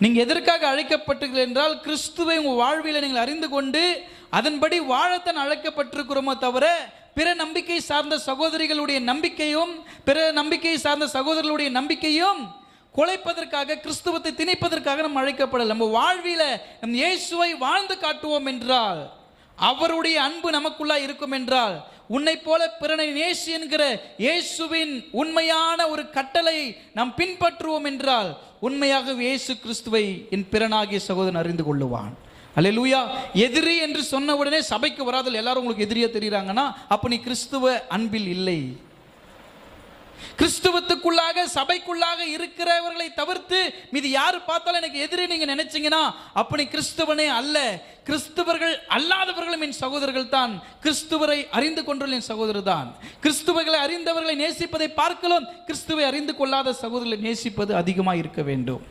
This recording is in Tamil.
நீங்கள் எதற்காக அழைக்கப்பட்டீர்கள் என்றால் கிறிஸ்துவை உங்கள் வாழ்வியில் நீங்கள் அறிந்து கொண்டு அதன்படி வாழத்தான் அழைக்கப்பட்டிருக்கிறோமோ தவிர பிற நம்பிக்கை சார்ந்த சகோதரிகளுடைய நம்பிக்கையும் பிற நம்பிக்கை சார்ந்த சகோதரர்களுடைய நம்பிக்கையும் குலைப்பதற்காக கிறிஸ்துவத்தை திணிப்பதற்காக நம்ம அழைக்கப்படல. நம்ம வாழ்வியில் நம் இயேசுவை வாழ்ந்து காட்டுவோம் என்றால் அவருடைய அன்பு நமக்குள்ளா இருக்கும் என்றால் உன்னை போல பிறனை நேசி என்கிற இயேசுவின் உண்மையான ஒரு கட்டளை நாம் பின்பற்றுவோம் என்றால் உண்மையாக இயேசு கிறிஸ்துவை என் பிறனாகிய சகோதரன் அறிந்து கொள்ளுவான். அல்ல லூயா எதிரி என்று சொன்ன உடனே சபைக்கு வராதல் எல்லாரும் உங்களுக்கு எதிரியா தெரியுறாங்கன்னா அப்ப நீ கிறிஸ்துவ அன்பில் இல்லை. கிறிஸ்துவத்துக்குள்ளாக சபைக்குள்ளாக இருக்கிறவர்களை தவிர்த்து மீது யாரு பார்த்தாலும் எனக்கு எதிரி நீங்க நினைச்சீங்கன்னா அப்ப நீ கிறிஸ்துவனே அல்ல. கிறிஸ்துவர்கள் அல்லாதவர்களும் என் சகோதரர்கள் தான் கிறிஸ்துவரை அறிந்து கொண்டுள்ள என் சகோதரர் தான் கிறிஸ்துவர்களை அறிந்தவர்களை நேசிப்பதை பார்க்கலாம். கிறிஸ்துவை அறிந்து கொள்ளாத சகோதரர்களை நேசிப்பது அதிகமாக இருக்க வேண்டும்.